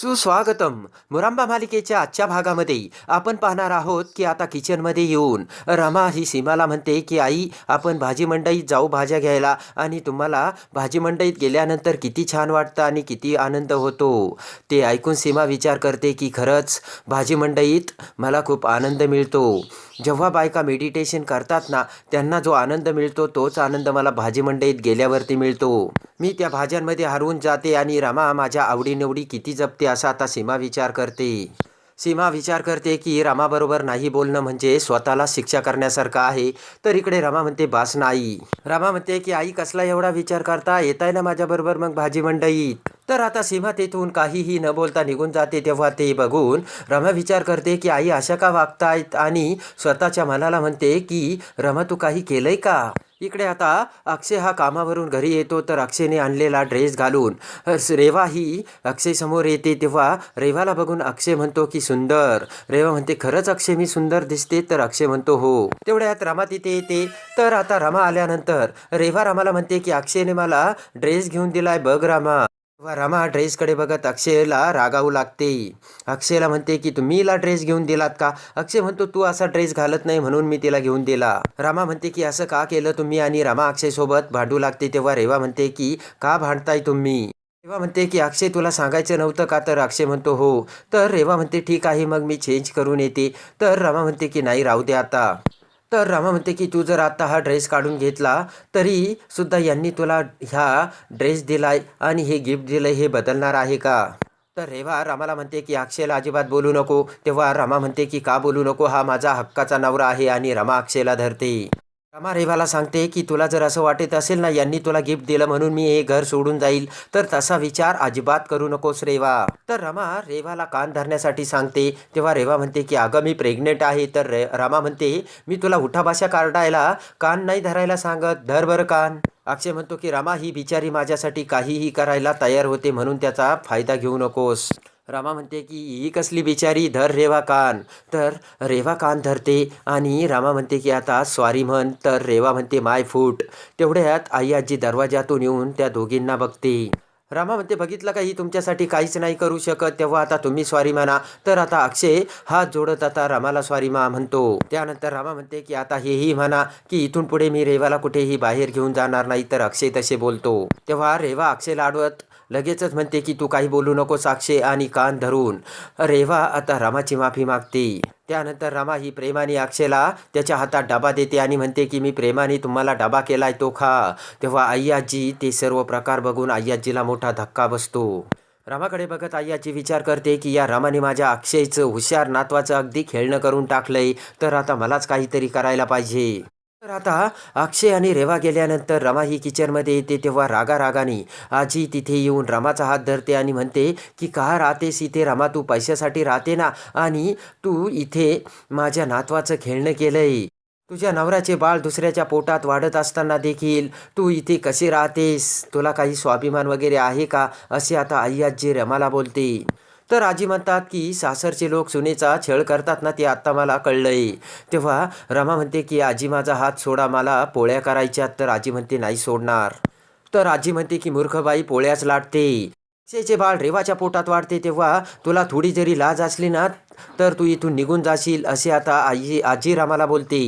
सुस्वागतम. मुरांबा मालिकेच्या आजच्या भागामध्ये आपण पाहणार आहोत की आता किचनमध्ये येऊन रमा ही सीमाला म्हणते की आई आपण भाजी मंडईत जाऊ भाज्या घ्यायला आणि तुम्हाला भाजी मंडईत गेल्यानंतर किती छान वाटतं आणि किती आनंद होतो. ते ऐकून सीमा विचार करते की खरंच भाजी मंडईत मला खूप आनंद मिळतो. जेव्हा बायका मेडिटेशन करतात ना त्यांना जो आनंद मिळतो तोच आनंद मला भाजी मंडईत गेल्यावरती मिळतो. मी त्या भाज्यांमध्ये हरवून जाते आणि रमा माझ्या आवडीनिवडी किती जपते असा आता सीमा विचार करते. सीमा विचार करते की रमाबरोबर नाही बोलणं म्हणजे स्वतःला शिक्षा करण्यासारखं आहे तर इकडे रमा म्हणते बास नाही. रमा म्हणते की आई कसला एवढा विचार करता? येत आहे ना माझ्याबरोबर मग भाजी मंडईत. तर आता सीमा तेथून काहीही न बोलता निघून जाते तेव्हा ते बघून रमा विचार करते की आई अशा का वागतायत? आणि स्वतःच्या मनाला म्हणते की रमा तू काही केलंय का? इकडे आता अक्षय हा कामावरून घरी येतो तर अक्षयने आणलेला ड्रेस घालून. रेवा ही अक्षय समोर येते तेव्हा रेवाला बघून अक्षय म्हणतो की सुंदर. रेवा म्हणते खरंच अक्षय मी सुंदर दिसते. तर अक्षय म्हणतो हो. तेवढ्यात रमा तिथे येते. तर आता रमा आल्यानंतर रेवा रामाला म्हणते की अक्षयने मला ड्रेस घेऊन दिलाय बघ रामा. तेव्हा रमा ड्रेसकडे बघत अक्षयला रागावू लागते. अक्षयला म्हणते की तुम्ही ला ड्रेस घेऊन दिलात का? अक्षय म्हणतो तू असा ड्रेस घालत नाही म्हणून मी तिला घेऊन दिला. रमा म्हणते की असं का केलं तुम्ही? आणि रमा अक्षयसोबत भांडू लागते तेव्हा रेवा म्हणते की का भांडताय तुम्ही? रेवा म्हणते की अक्षय तुला सांगायचं नव्हतं का? तर अक्षय म्हणतो हो. तर रेवा म्हणते ठीक आहे मग मी चेंज करून येते. तर रमा म्हणते की नाही राहू दे आता. तर रामा म्हणते की तू जर आता हा ड्रेस काढून घेतला तरी सुद्धा यांनी तुला ह्या ड्रेस दिलाय आणि हे गिफ्ट दिलंय हे बदलणार आहे का? तर रेवा रामाला म्हणते की अक्षयला अजिबात बोलू नको. तेव्हा रमा म्हणते की का बोलू नको? हा माझा हक्काचा नवरा आहे आणि रमा अक्षयला धरते. रमा रेवाला सांगते की तुला जर असं वाटत असेल ना यांनी तुला गिफ्ट दिलं म्हणून मी हे घर सोडून जाईल तर तसा विचार अजिबात करू नकोस रेवा. तर रमा रेवाला कान धरण्यासाठी सांगते तेव्हा रेवा म्हणते की अगं मी प्रेग्नेंट आहे. तर रे रमा म्हणते मी तुला उठाभाषा काढायला कान नाही धरायला सांगत धर बरं कान. अक्षय म्हणतो की रमा ही बिचारी माझ्यासाठी काहीही करायला तयार होते म्हणून त्याचा फायदा घेऊ नकोस. रामा म्हणते की ही कसली बिचारी धर रेवा कान. तर रेवा कान धरते आणि रामा म्हणते की आता स्वारी म्हण. तर रेवा म्हणते माय फूट. तेवढ्यात आई आजी दरवाजातून येऊन त्या दोघींना बघते. रामा म्हणते बघितलं का ही? तुमच्यासाठी काहीच नाही करू शकत. तेव्हा आता तुम्ही स्वारी म्हणा तर आता अक्षय हात जोडत आता रामाला स्वारी मा म्हणतो. त्यानंतर रामा म्हणते की आता हेही म्हणा की इथून पुढे मी रेवाला कुठेही बाहेर घेऊन जाणार नाही. तर अक्षय तसे बोलतो. तेव्हा रेवा अक्षयला अडवत लगेचच म्हणते की तू काही बोलू नकोस साक्षे आणि कान धरून. रेवा आता रामाची माफी मागते. त्यानंतर रमा ही प्रेमाने अक्षयला त्याच्या हातात डबा देते आणि म्हणते की मी प्रेमाने तुम्हाला डबा केलाय तो खा. तेव्हा अय्याजी ते सर्व प्रकार बघून आई मोठा धक्का बसतो. रमाकडे बघत आई विचार करते की या रामाने माझ्या अक्षयचं हुशार नातवाचं अगदी खेळणं करून टाकलंय तर आता मलाच काहीतरी करायला पाहिजे. तर आता अक्षय आणि रेवा गेल्यानंतर रमा ही किचनमध्ये येते तेव्हा रागा रागाने आजी तिथे येऊन रमाचा हात धरते आणि म्हणते की का राहतेस इथे? रमा तू पैशासाठी राहते ना? आणि तू इथे माझ्या नातवाचं खेळणं केलंय. तुझ्या नवऱ्याचे बाळ दुसऱ्याच्या पोटात वाढत असताना देखील तू इथे कसे राहतेस? तुला काही स्वाभिमान वगैरे आहे का? असे आता आई आजी रमाला बोलते. तर आजी म्हणतात की सासरचे लोक सुनेचा छळ करतात ना ते आत्ता मला कळलंय. तेव्हा रमा म्हणते की आजी माझा हात सोडा मला पोळ्या करायच्यात. तर आजी म्हणते नाही सोडणार. तर आजी म्हणते की मूर्खबाई पोळ्याच लाटते. सेचे बाळ रेवाच्या पोटात वाढते तेव्हा तुला थोडी जरी लाज असली ना तर तू इथून निघून जाशील असे आता आई आजी रामाला बोलते.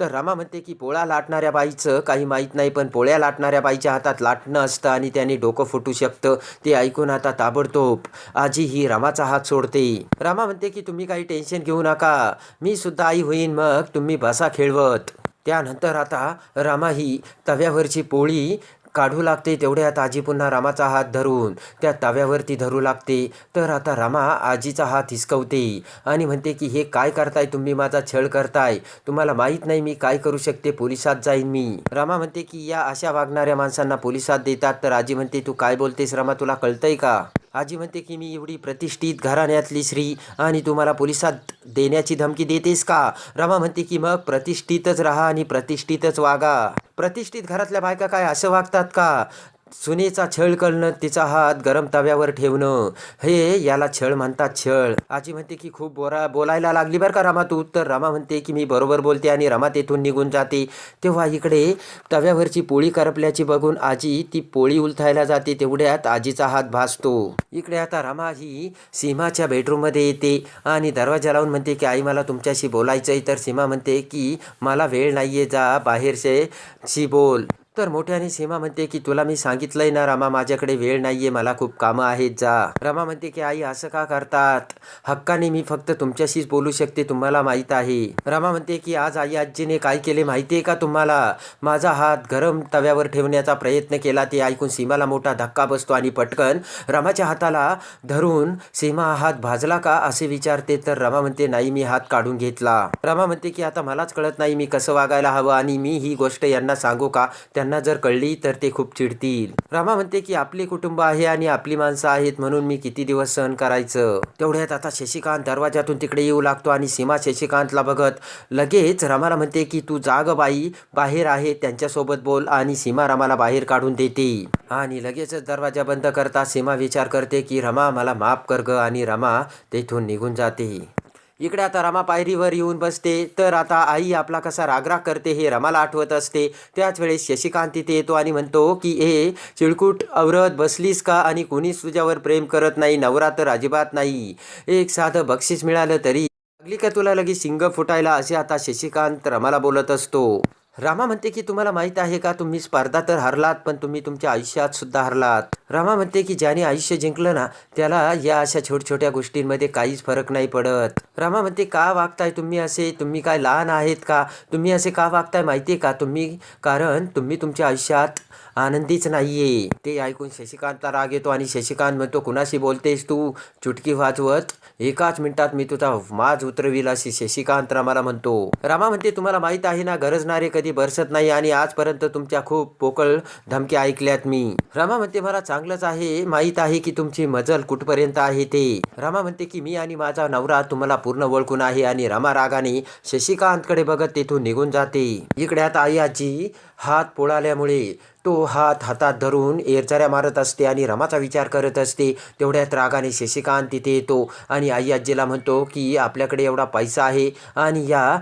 तर रमा म्हणते की पोळा लाटणाऱ्या बाईचं काही माहीत नाही पण पोळ्या लाटणाऱ्या बाईच्या हातात लाटणं असतं आणि त्याने डोकं फुटू शकतं ते ऐकून आता ताबडतोब आजी ही रमाचा हात सोडते. रमा म्हणते की तुम्ही काही टेन्शन घेऊ नका. मी सुद्धा आई होईन मग तुम्ही बसा खेळवत. त्यानंतर आता रमा ही तव्यावरची पोळी काढू लागते तेवढ्यात आजी पुन्हा रामाचा हात धरून त्या तव्यावरती धरू लागते. तर आता रामा आजीचा हात हिसकवते आणि म्हणते की हे काय करताय तुम्ही? माझा छळ करताय. तुम्हाला माहीत नाही मी काय करू शकते पोलिसात जाईन मी. रामा म्हणते की या अशा वागणाऱ्या माणसांना पोलिसात देतात. तर आजी म्हणते तू काय बोलतेस रामा? तुला कळतंय का? आजी म्हणते की मी एवढी प्रतिष्ठित घराण्यातली श्री आणि तुम्हाला पोलिसात देण्याची धमकी देतेस का? रमा म्हणते की मग प्रतिष्ठितच राहा आणि प्रतिष्ठितच वागा. प्रतिष्ठित घरातल्या बायका काय असं वागतात का? सुनेचा छळ करणं तिचा हात गरम तव्यावर ठेवणं हे याला छळ म्हणतात छळ. आजी म्हणते की खूप बोरा बोलायला लागली बरं का रमा तू? तर रमा म्हणते की मी बरोबर बोलते आणि रमा तेथून निघून जाते. तेव्हा इकडे तव्यावरची पोळी करपल्याची बघून आजी ती पोळी उलथायला जाते. तेवढ्यात आजीचा हात भासतो. इकडे आता रमा ही सीमाच्या बेडरूममध्ये येते आणि दरवाजा लावून म्हणते की आई मला तुमच्याशी बोलायचं आहे तर सीमा म्हणते की मला वेळ नाहीये जा बाहेरचे शी बोल. तर मोठ्याने सीमा म्हणते की तुला मी सांगितलंय ना रमा माझ्याकडे वेळ नाहीये मला खूप कामं आहेत जा. रमा म्हणते की आई असं का करतात? हक्काने मी फक्त तुमच्याशीच बोलू शकते तुम्हाला माहीत आहे. रमा म्हणते की आज आई आजीने काय केले माहितीये का तुम्हाला? माझा हात गरम तव्यावर ठेवण्याचा प्रयत्न केला ते ऐकून सीमाला मोठा धक्का बसतो आणि पटकन रमाच्या हाताला धरून सीमा हात भाजला का? असे विचारते. तर रमा म्हणते नाही मी हात काढून घेतला. रमा म्हणते की आता मलाच कळत नाही मी कसं वागायला हवं आणि मी ही गोष्ट यांना सांगू का? त्यांना जर कळली तर ते खूप चिडतील. रमा म्हणते की आपले कुटुंब आहे आणि आपली माणसं आहेत म्हणून मी किती दिवस सहन करायचं? तेवढ्यात आता शशिकांत दरवाजातून तिकडे येऊ लागतो आणि सीमा शशिकांतला बघत लगेच रमाला म्हणते की तू जाग बाई बाहेर आहे त्यांच्यासोबत बोल आणि सीमा रमाला बाहेर काढून देते. आणि लगेचच दरवाजा बंद करता सीमा विचार करते की रमा मला माफ कर ग. आणि रमा तेथून निघून जाते. इकडे आता रमा पायरीवर येऊन बसते. तर आता आई आपला कसा रागराग करते हे रमाला आठवत असते. त्याच वेळेस शशिकांत तिथे येतो आणि म्हणतो की हे चिळकूट औरत बसलीस का आणि कोणीच तुझ्यावर प्रेम करत नाही नवरा तर अजिबात नाही. एक साधं बक्षीस मिळालं तरी लागली का तुला लगेच शिंग फुटायला? असे आता शशिकांत रमाला बोलत असतो. रामा म्हणते की तुम्हाला माहीत आहे का तुम्ही स्पर्धा तर हरलात पण तुम्ही तुमच्या आयुष्यात सुद्धा हरलात. रामा म्हणते की ज्याने आयुष्य जिंकलं ना त्याला या अशा छोट छोट्या गोष्टींमध्ये काहीच फरक नाही पडत. रामा म्हणते का वागताय तुम्ही असे? तुम्ही काय लहान आहेत का? तुम्ही असे का वागताय माहिती आहे का? तुम्ही कारण तुम्ही तुमच्या आयुष्यात आनंदीच नाहीये. ते ऐकून शशिकांतचा राग येतो आणि शशिकांत म्हणतो कुणाशी बोलतेस तू? चुटकी वाजवत? एकाच मिनिटात मी तुझा माज उतरविल अशी शशिकांत रामाला म्हणतो. रामा म्हणते तुम्हाला माहीत आहे ना गरजणारे कधी बरसत नाही आणि आजपर्यंत तुमच्या खूप पोकळ धमक्या ऐकल्यात मी. रामा म्हणते मला चांगलंच आहे. माहीत आहे की तुमची मजल कुठपर्यंत आहे ते. रमा म्हणते की मी आणि माझा नवरा तुम्हाला पूर्ण ओळखून आहे आणि रमा रागाने शशिकांतकडे बघत तेथून निघून जाते. इकडे आता आई आजी हात पोळाल्यामुळे तो हात हातात धरून एरचऱ्या मारत असते आणि रमाचा विचार करत असते. तेवढ्यात रागाने शशिकांत तिथे येतो आणि आई आजीला म्हणतो की आपल्याकडे एवढा पैसा आहे आणि या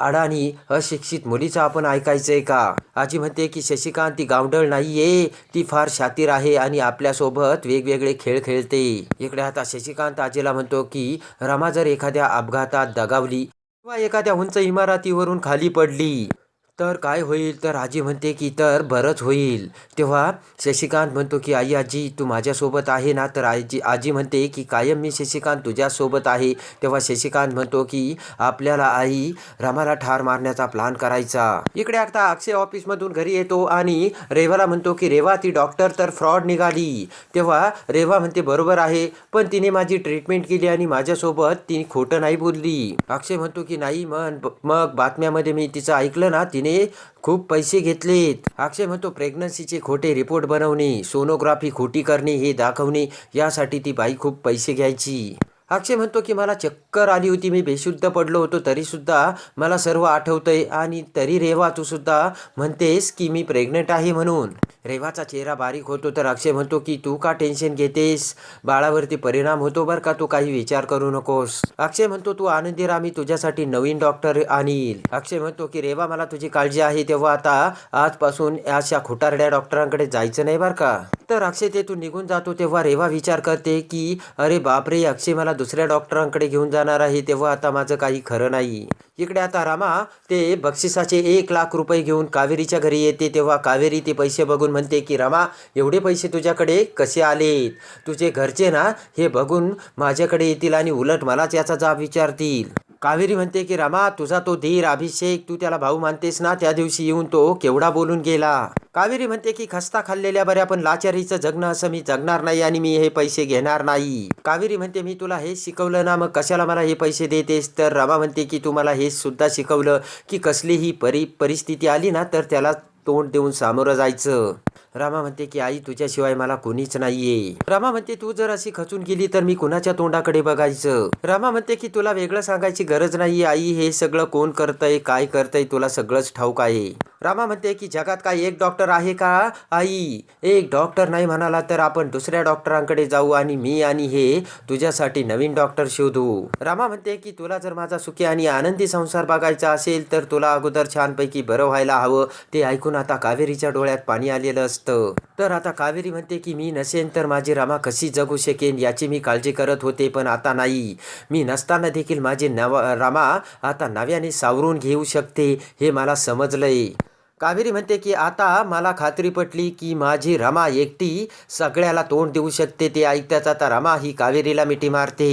अडाणी अशिक्षित मुलीचं आपण ऐकायचंय का? आजी म्हणते की शशिकांत ती गावडळ नाहीये. ती फार शातीर आहे आणि आपल्यासोबत वेगवेगळे खेळ खेळते. इकडे आता शशिकांत आजीला म्हणतो की रमा जर एखाद्या अपघातात दगावली किंवा एखाद्या उंच इमारतीवरून खाली पडली तर काय होईल? तर आजी म्हणते की तर बरंच होईल. तेव्हा शशिकांत म्हणतो की आई आजी तू माझ्यासोबत आहे ना? तर आजी आजी म्हणते की कायम मी शशिकांत तुझ्यासोबत आहे. तेव्हा शशिकांत म्हणतो की आपल्याला आई रमाला ठार मारण्याचा प्लान करायचा. इकडे आता अक्षय ऑफिसमधून घरी येतो आणि रेवाला म्हणतो की रेवा ती डॉक्टर तर फ्रॉड निघाली. तेव्हा रेवा म्हणते बरोबर आहे पण तिने माझी ट्रीटमेंट केली आणि माझ्यासोबत ती खोटं नाही बोलली. अक्षय म्हणतो की नाही मग मग बातम्यामध्ये मी तिचं ऐकलं ना तिने खूप पैसे घेतलेत. अक्षय म्हणतो प्रेग्नन्सीचे खोटे रिपोर्ट बनवणे सोनोग्राफी खोटी करणे हे दाखवणे यासाठी ती बाई खूप पैसे घ्यायची. अक्षय म्हणतो की मला चक्कर आली होती. मी बेशुद्ध पडलो होतो. तरीसुद्धा मला सर्व आठवतंय. आणि तरी रेवा तू सुद्धा म्हणतेस की मी प्रेग्नंट आहे म्हणून. रेवाचा चेहरा बारीक होतो. तर अक्षय म्हणतो की तू का टेन्शन घेतेस? बाळावरती परिणाम होतो बरं का? तू काही विचार करू नकोस. अक्षय म्हणतो तू आनंदी राहा. मी तुझ्यासाठी नवीन डॉक्टर आणील. अक्षय म्हणतो की रेवा मला तुझी काळजी आहे. तेव्हा आता आजपासून अशा खुटारड्या डॉक्टरांकडे जायचं नाही बरं का? तर अक्षय तेथून निघून जातो तेव्हा रेवा विचार करते की अरे बापरे अक्षय मला दुसऱ्या डॉक्टरांकडे घेऊन जाणार आहे तेव्हा आता माझं काही खरं नाही. इकडे आता रामा ते बक्षिसाचे एक लाख रुपये घेऊन कावेरीच्या घरी येते तेव्हा कावेरी ते पैसे बघून म्हणते की रामा एवढे पैसे तुझ्याकडे कसे आलेत? तुझे घरचे ना हे बघून माझ्याकडे येतील आणि उलट मलाच याचा जाब विचारतील. कावेरी म्हणते की रमा तुझा तो धीर अभिषेक तू त्याला भाऊ मानतेस ना त्या दिवशी येऊन तो केवढा बोलून गेला. कावेरी म्हणते की खस्ता खाल्लेल्या बऱ्या पण लाचारीचं जगणं असं मी जगणार नाही आणि मी हे पैसे घेणार नाही. कावेरी म्हणते मी तुला हे शिकवलं ना मग कशाला मला हे पैसे देतेस? तर रमा म्हणते की तू मला हे सुद्धा शिकवलं की कसलीही परि परिस्थिती आली ना तर त्याला तोंड देऊन सामोरं जायचं. रामा म्हणते की आई तुझ्याशिवाय मला कोणीच नाहीये. रामा म्हणते तू जर अशी खचून गेली तर मी कुणाच्या तोंडाकडे बघायचं? रामा म्हणते की तुला वेगळं सांगायची गरज नाही आई. हे सगळं कोण करतय काय करतय तुला सगळंच ठाऊक आहे. रामा म्हणते की जगात काय एक डॉक्टर आहे का आई? एक डॉक्टर नाही म्हणाला तर आपण दुसऱ्या डॉक्टरांकडे जाऊ आणि मी आणि हे तुझ्यासाठी नवीन डॉक्टर शोधू. रामा म्हणते की तुला जर माझा सुखी आणि आनंदी संसार बघायचा असेल तर तुला अगोदर छानपैकी बरं व्हायला हवं. ते ऐकून आता कावेरीच्या डोळ्यात पाणी आलेलं असतं. तर आता कावेरी म्हणते की मी नसेन तर माझी रामा कशी जगू शकेन याची मी काळजी करत होते पण आता नाही. मी नसताना देखील माझी नव रामा आता नव्याने सावरून घेऊ शकते हे मला समजलंय. कावेरी म्हणते की आता मला खात्री पटली की माझी रमा एकटी सगळ्याला तोंड देऊ शकते ते ऐकताच आता रमा ही कावेरीला मिठी मारते.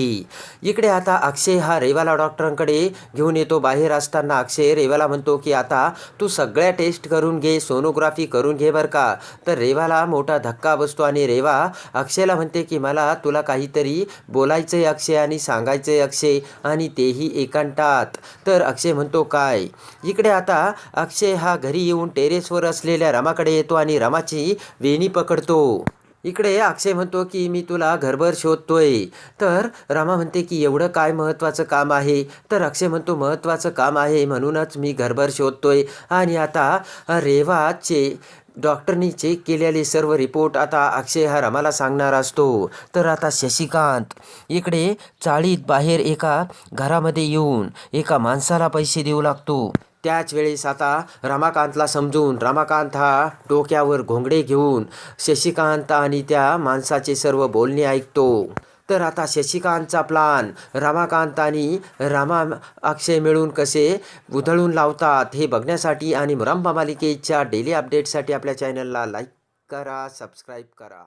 इकडे आता अक्षय हा रेवाला डॉक्टरांकडे घेऊन येतो. बाहेर असताना अक्षय रेवाला म्हणतो की आता तू सगळ्या टेस्ट करून घे सोनोग्राफी करून घे बरं का. तर रेवाला मोठा धक्का बसतो आणि रेवा अक्षयला म्हणते की मला तुला काहीतरी बोलायचं आहे अक्षय आणि सांगायचं आहे अक्षय आणि तेही एकांतात. तर अक्षय म्हणतो काय? इकडे आता अक्षय हा घरी येऊन टेरेसवर असलेल्या रमाकडे येतो आणि रमाची वेणी पकडतो. इकडे अक्षय म्हणतो की मी तुला घरभर शोधतोय. तर रमा म्हणते की एवढं काय महत्त्वाचं काम आहे? तर अक्षय म्हणतो महत्त्वाचं काम आहे म्हणूनच मी घरभर शोधतोय. आणि आता रेवाचे डॉक्टरनी चेक केलेले सर्व रिपोर्ट आता अक्षय हा रमाला सांगणार असतो. तर आता शशिकांत इकडे चाळीत बाहेर एका घरामध्ये येऊन एका माणसाला पैसे देऊ लागतो. त्याच वेळेस आता रमाकांतला समजून रमाकांत हा डोक्यावर घोंगडे घेऊन शशिकांत आणि त्या माणसाचे सर्व बोलणे ऐकतो. तर आता शशिकांतचा प्लान रमाकांत आणि रामा अक्षय मिळून कसे उधळून लावतात हे बघण्यासाठी आणि रंभा मालिकेच्या डेली अपडेटसाठी आपल्या चॅनलला लाईक करा सबस्क्राईब करा.